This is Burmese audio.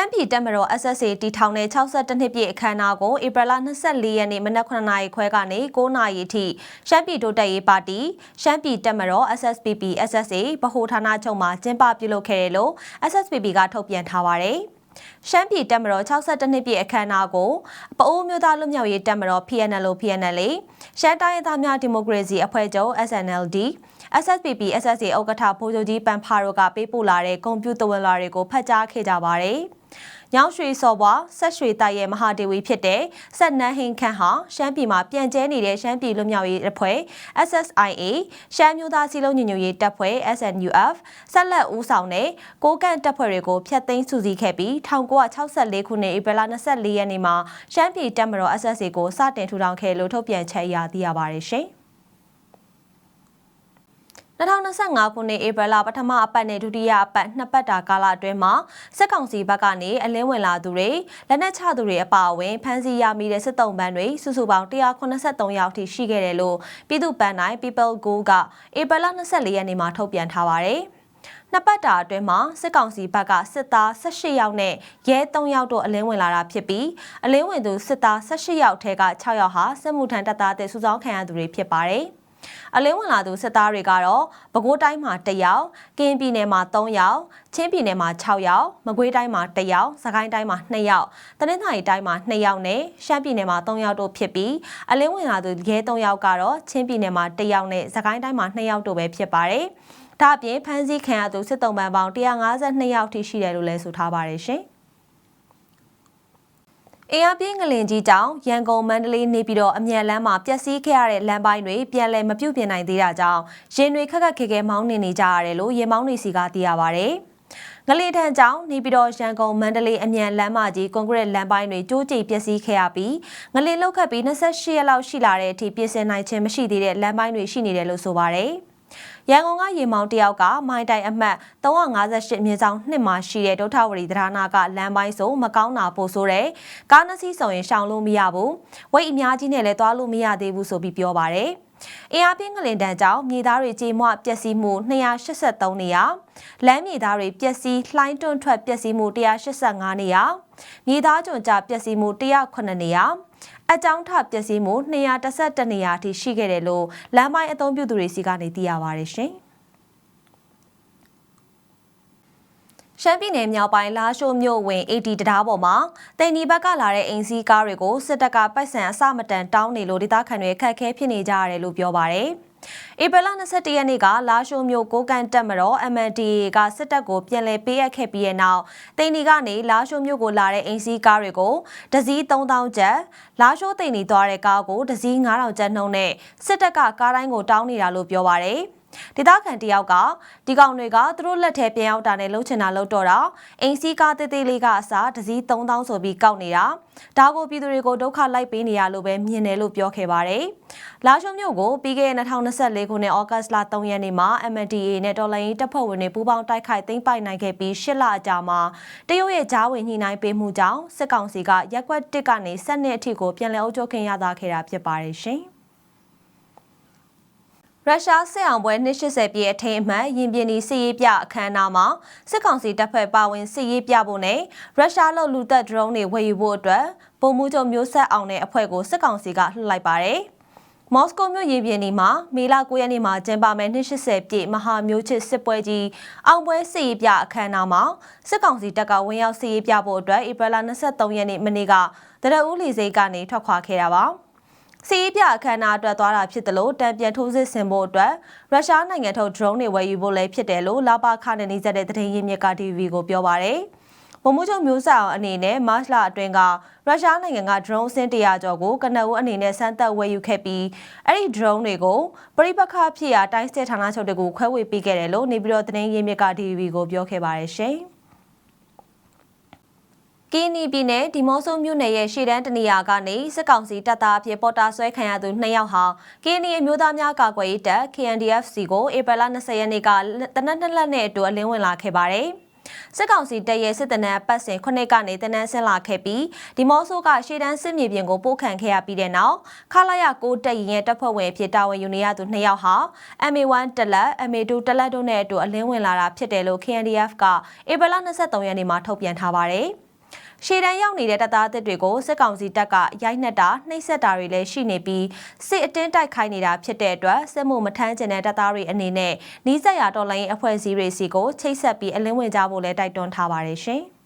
မ်းပြည်တပ်မတော် SSA တီထောင်တဲ့62နှစ်ပြည့်အခမ်းအနားကိုဧပြီလ24ရက်နေ့မနက်9:00နာရီခွဲကနေ9:00နာရီအထိရှမ်းပြည်တိုးတက်ရေးပါတီရှမ်းပြည်တပ်မတော် SSPP SSA ဗဟိုဌာနချုပ်မှကျင်းပပြုလုပ်ခဲ့တယ်လို့ SSPP ကထုတ်ပြန်ထားပါတယ်။ရှမ်းပြည်တပ်မတော်62နှစ်ပြည့်အခမ်းအနားကိုပအိုးမျိုးသားလူမျိုးရေးတပ်မတော် PNL PNL ရှမ်းတိုင်းသားများဒီမိုကရေစီအဖွဲ့ချုပ် SNLD SSPP SSA ဥက္ကဋ္ဌဗိုလ်ချုပ်ကြီးပန်ဖာတို့ကပေးပို့လာတဲ့ကွန်ပျူတာဝင်လာတွေကိုဖတ်ကြားခဲ့ကြပါတယ်။။ညောင်ရွှေစော်ဘွားဆက်ရွှေတိုက်ရဲ့မဟာဒေဝီဖြစ်တဲ့ဆက်နန်းဟင်းခန့်ဟာရှမ်းပြည်မှာပြန့်ကျဲနေတဲ့ရှမ်းပြည်လူမျိုးရေးအဖွဲ့ SSIA ရှမ်းမျိုးသားစီလုံးညီညွတ်ရေးတပ်ဖွဲ့ SNUF ဆက်လက်ဦးဆောင်တဲ့ကိုကန့်တပ်ဖွဲ့တွေကိုဖျက်သိမ်းစုစည်းခဲ့ပြီး1964ခုနှစ်ဧပြီလ24ရက်နေ့မှာရှမ်းပြည်တပ်မတော် SSA ကိုစတင်ထူထောင်ခဲ့လို့ထုတ်ပြန်ချက်အရသိရပါတယ်ရှင်။ 2025ခုနှစ်ဧပြီလပထမအပတ်နဲ့ဒုတိယအပတ်နှစ်ပတ်တာကာလအတွင်းမှာစစ်ကောင်စီဘက်ကနေအလင်းဝင်လာသူတွေလက်နက်ချသူတွေအပါအဝင်ဖမ်းဆီးရမိတဲ့စစ်တုံးပန်းတွေစုစုပေါင်း183ယောက်ထိရှိခဲ့တယ်လို့ပြည်သူ့ပန်းတိုင်း People Go ကဧပြီလ24ရက်နေ့မှာထုတ်ပြန်ထားပါတယ်။နှစ်ပတ်တာအတွင်းမှာစစ်ကောင်စီဘက်ကစစ်သား18ယောက်နဲ့ရဲ3ယောက်တို့အလင်းဝင်လာတာဖြစ်ပြီးအလင်းဝင်သူစစ်သား18ယောက်ထဲက6ယောက်ဟာစစ်မှုထမ်းတပ်သားတဲ့စုဆောင်းခံရသူတွေဖြစ်ပါတယ်။ အလင်းဝင်လာသူစစ်သားတွေကတော့ပဲခူးတိုင်းမှာ1ယောက်ကင်းပြည်နယ်မှာ3ယောက်ချင်းပြည်နယ်မှာ6ယောက်မကွေးတိုင်းမှာ1ယောက်စကိုင်းတိုင်းမှာ2ယောက်တနင်္သာရီတိုင်းမှာ2ယောက်နဲ့ရှမ်းပြည်နယ်မှာ3ယောက်တို့ဖြစ်ပြီးအလင်းဝင်လာသူရဲ3ယောက်ကတော့ချင်းပြည်နယ်မှာ1ယောက်နဲ့စကိုင်းတိုင်းမှာ2ယောက်တို့ပဲဖြစ်ပါတယ်ဒါအပြင်ဖမ်းဆီးခံရသူစစ်တုံးပန်းပေါင်း152ယောက်ထိရှိတယ်လို့လည်းဆိုထားပါတယ်ရှင်။ အင်အားပြင်းငလင်ကြီးကြောင့်ရန်ကုန်မန္တလေးနေပြီးတော့အမြန်လမ်းမှာပျက်စီးခဲ့ရတဲ့လမ်းပိုင်းတွေပြန်လည်မပြုတ်ပြင်နိုင်သေးတာကြောင့်ရင်တွေခက်ခက်ခဲခဲမောင်းနေနေကြရတယ်လို့ရေမောင်းနေစီကသိရပါဗျ။ငလေထန်ကြောင့်နေပြီးတော့ရန်ကုန်မန္တလေးအမြန်လမ်းမကြီးကွန်ကရစ်လမ်းပိုင်းတွေကျိုးကျိပျက်စီးခဲ့ရပြီးငလေလောက်ခတ်ပြီး28ရက်လောက်ရှိလာတဲ့အထိပြင်ဆင်နိုင်ခြင်းမရှိသေးတဲ့လမ်းပိုင်းတွေရှိနေတယ်လို့ဆိုပါတယ်။ ရန်ကုန်ကရေမောင်တယောက်ကမိုင်းတိုင်အမှတ်358မြေဆောင်နှစ်မှာရှိတဲ့ဒုထဝရီသဒ္ဓနာကလမ်းပိုင်းဆိုမကောင်းတာပို့ဆိုတဲ့ကားနှစီးဆောင်ရင်ရှောင်လို့မရဘူးဝိတ်အများကြီးနဲ့လည်းသွားလို့မရသေးဘူးဆိုပြီးပြောပါတယ်အင်အားပြင်းကလင်တန်းကြောင့်မြေသားတွေကြေမွပျက်စီးမှု283နေရာလမ်းမြေသားတွေပျက်စီးလှိုင်းတွန့်ထွက်ပျက်စီးမှု185နေရာမြေသားကျွန်ကြပျက်စီးမှု109နေရာ အကြောင်းထပျက်စီးမှု212နေရာအထိရှိခဲ့တယ်လို့လမ်းပိုင်းအသုံးပြုသူတွေစီကနေသိရပါတယ်ရှင်။ရှမ်းပြည်နယ်မြောက်ပိုင်းလာရှိုးမြို့ဝင် AD တရားပေါ်မှာတိန်ဒီဘက်ကလာတဲ့အိမ်စီးကားတွေကိုစစ်တပ်ကပိုက်ဆံအစမတန်တောင်းနေလို့ဒေသခံတွေခက်ခဲဖြစ်နေကြရတယ်လို့ပြောပါရယ် ဧပြီလ22ရက်နေ့ကလာရှိုးမြို့ကိုကန်တက်မတော် MNDA ကစစ်တပ်ကိုပြန်လည်ပေးအပ်ခဲ့ပြီးတဲ့နောက်တိန်ဒီကနေလာရှိုးမြို့ကိုလာတဲ့အိမ်စီးကားတွေကိုဒဇီး3000ကျပ်လာရှိုးတိန်ဒီသွားတဲ့ကားကိုဒဇီး9000ကျပ်နှုန်းနဲ့စစ်တပ်ကကားတိုင်းကိုတောင်းနေတာလို့ပြောပါရယ် ဒေသခံတယောက်ကဒီကောင်တွေကသူတို့လက်ထဲပြန်ရောက်တာနဲ့လှုပ်ချင်တာလှုပ်တော့တာအိမ်စီးကားတေးသေးလေးကအစားတစည်း3000ဆိုပြီးကောက်နေတာဒါကိုပြည်သူတွေကိုဒုက္ခလိုက်ပေးနေရလို့ပဲမြင်တယ်လို့ပြောခဲ့ပါတယ်လာရှုံမြို့ကိုပြီးခဲ့တဲ့2024ခုနှစ်ဩဂတ်စ်လ3ရက်နေ့မှာ MNDAA နဲ့တော်လိုင်းတပ်ဖွဲ့ဝင်တွေပူးပေါင်းတိုက်ခိုက်သိမ်းပိုက်နိုင်ခဲ့ပြီး၈လအကြာမှာတရုတ်ရဲ့ဂျားဝင်ညှိနှိုင်းပေးမှုကြောင့်စစ်ကောင်စီကရက်ကွက်တစ်ကနေဆက်နှစ်အထိကိုပြန်လည်အုပ်ချုပ်ခင်ရတာခဲ့တာဖြစ်ပါတယ်ရှင်။ ရုရှားစစ်အောင်ပွဲ280ပြည့်အထိမ်းအမှတ်ရင်ပြင်းဒီစစ်ရေးပြအခမ်းအနားမှာစစ်ကောင်စီတပ်ဖွဲ့ပါဝင်စစ်ရေးပြဖို့နဲ့ရုရှားလို့လူသက်ဒရုန်းတွေဝယ်ယူဖို့အတွက်ပုံမှုချုပ်မျိုးဆက်အောင်တဲ့အဖွဲ့ကိုစစ်ကောင်စီကလှုပ်လိုက်ပါတယ်။မော်စကိုမြို့ရင်ပြင်းဒီမှာမေလ9ရက်နေ့မှာကျင်းပမယ့်280ပြည့်မဟာမျိုးချစ်စစ်ပွဲကြီးအောင်ပွဲစစ်ရေးပြအခမ်းအနားမှာစစ်ကောင်စီတပ်ကဝင်ရောက်စစ်ရေးပြဖို့အတွက်ဧပြီလ23ရက်နေ့မနေ့ကတရဦးလီစိတ်ကနေထွက်ခွာခဲ့တာပါ။ စီးပြအခမ်းအနားအတွက်သွားတာဖြစ်တယ်လို့တံပြန်ထိုးစစ်ဆင်ဖို့အတွက်ရုရှားနိုင်ငံထုတ် drone တွေဝယ်ယူဖို့လည်းဖြစ်တယ်လို့လာပါခနဲ့နှိစက်တဲ့သတင်းရင်းမြစ်က TV ကိုပြောပါရယ်ဗိုလ်မှူးချုပ်မျိုးဆက်အောင်အနေနဲ့မတ်လအတွင်းကရုရှားနိုင်ငံက drone စင်းတရာကျော်ကိုကနအူးအနေနဲ့စမ်းသပ်ဝယ်ယူခဲ့ပြီးအဲ့ဒီ drone တွေကိုပြိပခဖြစ်ရာတိုင်းစစ်ဌာနချုပ်တွေကိုခွဲဝေပေးခဲ့တယ်လို့နေပြည်တော်သတင်းရင်းမြစ်က TV ကိုပြောခဲ့ပါတယ်ရှင်။ ကင်းနီပြည်နယ်ဒီမော့ဆိုမြို့နယ်ရဲ့ရှေ့တန်းတနေရာကနေစစ်ကောင်စီတပ်သားအဖြစ်ပေါ်တာဆွဲခံရသူ2ယောက်ဟာကင်းနီအမျိုးသားများကာကွယ်ရေးတပ် KNDFC ကိုဧပြီလ20ရက်နေ့ကတနက်နှစ်လက်နဲ့အတူအလင်းဝင်လာခဲ့ပါတယ်။စစ်ကောင်စီတပ်ရဲ့စစ်တနက်ပတ်စဉ်ခုနှစ်ကနေတနက်ဆင်းလာခဲ့ပြီးဒီမော့ဆိုကရှေ့တန်းစစ်မြေပြင်ကိုပို့ခံခဲ့ရပြီးတဲ့နောက်ခလာရကိုတက်ရင်ရဲ့တပ်ဖွဲ့ဝင်အဖြစ်တာဝန်ယူနေရသူ2ယောက်ဟာ MA1 တလက် MA2 တလက်တို့နဲ့အတူအလင်းဝင်လာတာဖြစ်တယ်လို့ KNDF ကဧပြီလ23ရက်နေ့မှာထုတ်ပြန်ထားပါတယ်။ ရှေ့တန်းရောက်နေတဲ့တပ်သားအသစ်တွေကိုစစ်ကောင်စီတပ်ကရိုက်နှက်တာနှိပ်စက်တာတွေလည်းရှိနေပြီးစစ်အတင်းတိုက်ခိုင်းနေတာဖြစ်တဲ့အတွက်စစ်မှုမထမ်းကျင်တဲ့တပ်သားတွေအနေနဲ့နီးစပ်ရာတော်လိုင်းအဖွဲ့အစည်းတွေစီကိုချိတ်ဆက်ပြီးအလင်းဝင်ကြဖို့လည်းတိုက်တွန်းထားပါတယ်ရှင်။